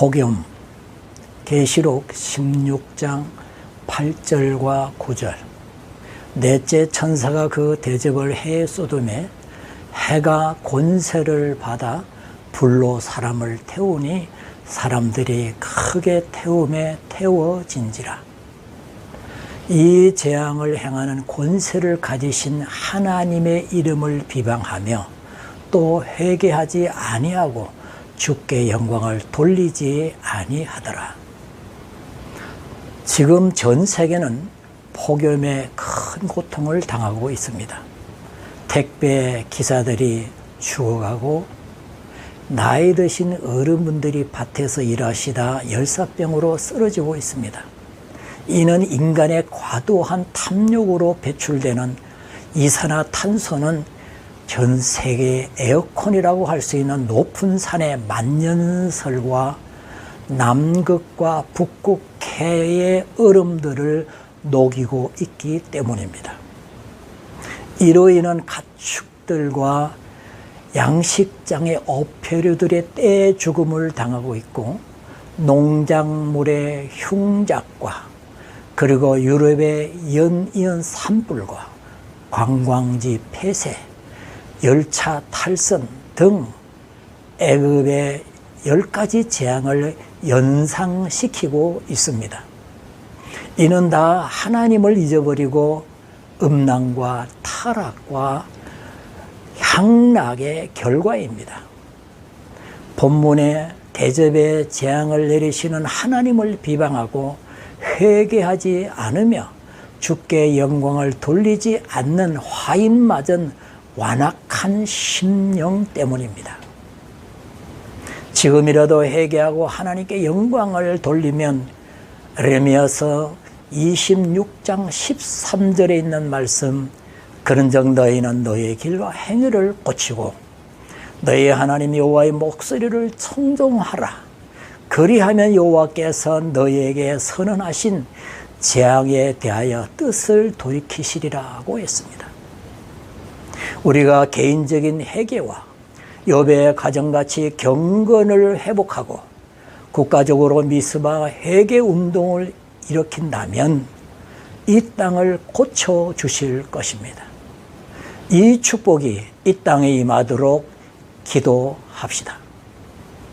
폭염 계시록 16장 8절과 9절. 넷째 천사가 그 대접을 해 쏟음에 해가 권세를 받아 불로 사람을 태우니 사람들이 크게 태움에 태워진지라. 이 재앙을 행하는 권세를 가지신 하나님의 이름을 비방하며 또 회개하지 아니하고 주께 영광을 돌리지 아니하더라. 지금 전 세계는 폭염에 큰 고통을 당하고 있습니다. 택배 기사들이 죽어가고 나이 드신 어른분들이 밭에서 일하시다 열사병으로 쓰러지고 있습니다. 이는 인간의 과도한 탐욕으로 배출되는 이산화탄소는 전 세계 에어컨이라고 할 수 있는 높은 산의 만년설과 남극과 북극 해의 얼음들을 녹이고 있기 때문입니다. 이로 인한 가축들과 양식장의 어패류들의 떼 죽음을 당하고 있고 농작물의 흉작과 그리고 유럽의 연이은 산불과 관광지 폐쇄, 열차 탈선 등 애급의 열 가지 재앙을 연상시키고 있습니다. 이는 다 하나님을 잊어버리고 음란과 타락과 향락의 결과입니다. 본문에 대접의 재앙을 내리시는 하나님을 비방하고 회개하지 않으며 주께 영광을 돌리지 않는 화인맞은 완악한 심령 때문입니다. 지금이라도 회개하고 하나님께 영광을 돌리면 레미야서 26장 13절에 있는 말씀 그런즉 너희는 너희의 길과 행위를 고치고 너희 하나님 여호와의 목소리를 청종하라 그리하면 여호와께서 너희에게 선언하신 재앙에 대하여 뜻을 돌이키시리라고 했습니다. 우리가 개인적인 회개와 여배의 가정같이 경건을 회복하고 국가적으로 미스바 회개 운동을 일으킨다면 이 땅을 고쳐 주실 것입니다. 이 축복이 이 땅에 임하도록 기도합시다.